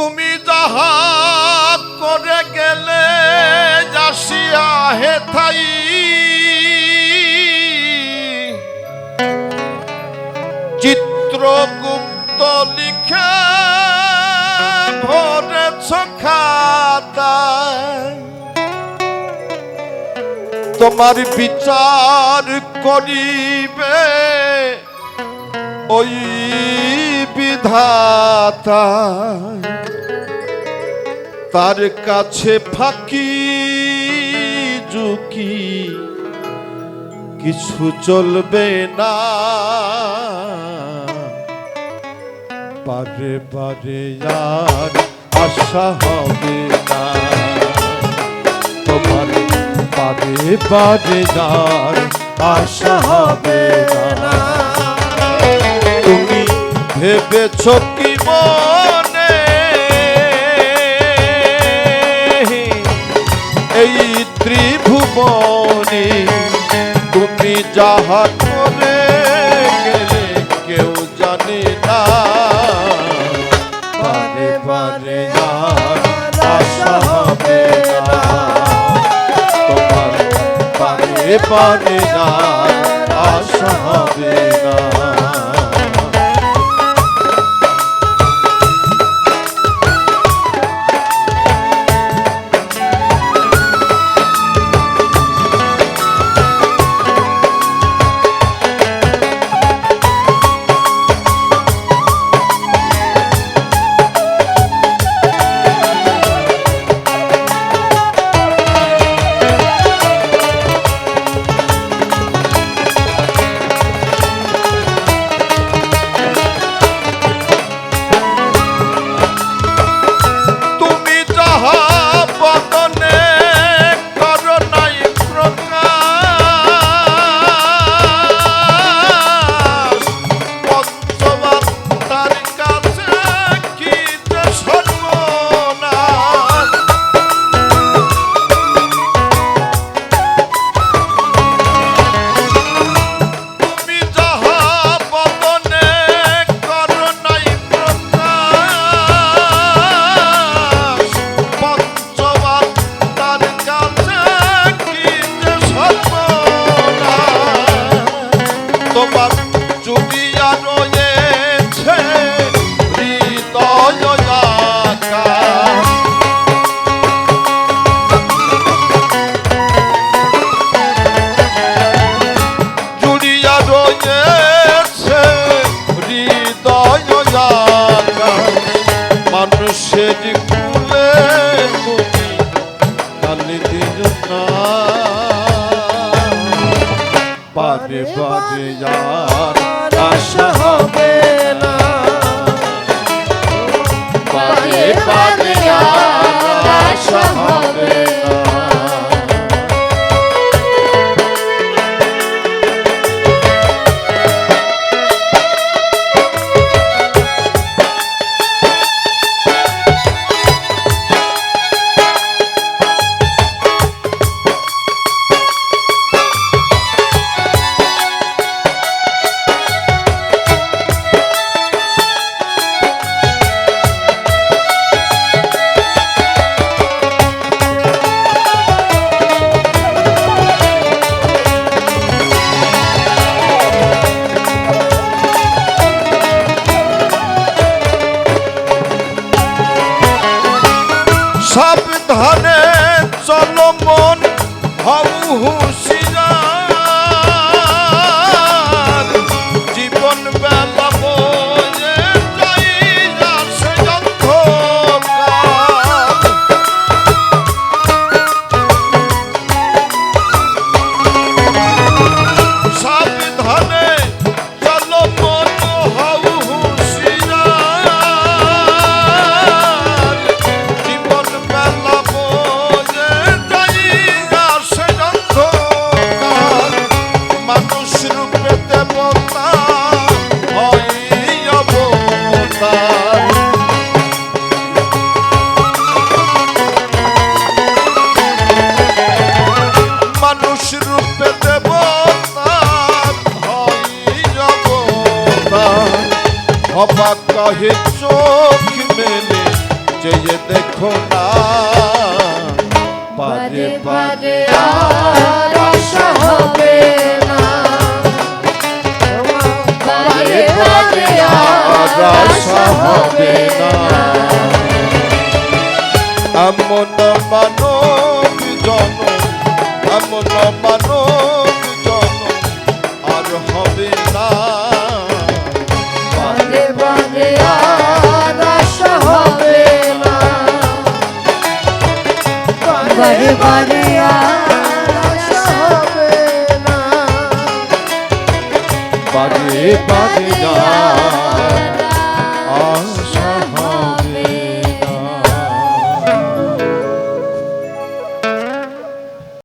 তুমি যাহা করে গেলে যাসিয়া হে থাই। চিত্রগুপ্ত লিখে ভরেছ খাতায়। তোমার বিচার করিবে ওই বিধাতা, তার কাছে ফাঁকি ঝুঁকি কিছু চলবে না। বারে বারে আর আশা হবে না। তোমার বারে বারে আর আশা হবে না। ভেবেছ কি মনে? এই ত্রিভুবনে তুমি যাহা করে গেলে কেউ জানে না। বারে আর আশা হবে না। তোমার বারে আশা হবে না। রয়েছে, হৃদয় আকাশ মানুষের কুলে তুমি কালি দিন না। বারে বারে যার আশা হবে না। বারে বারে সাবধানে চলো অবতার অবাক কহে, চোখ মেলে চেয়ে দেখো না। পারে পারে আর আশা হবে না। বারে বারে আর আশা হবে না। এমন মানব জনম, এমন মানব জনম আর হবে না। পাদে পাদে যায়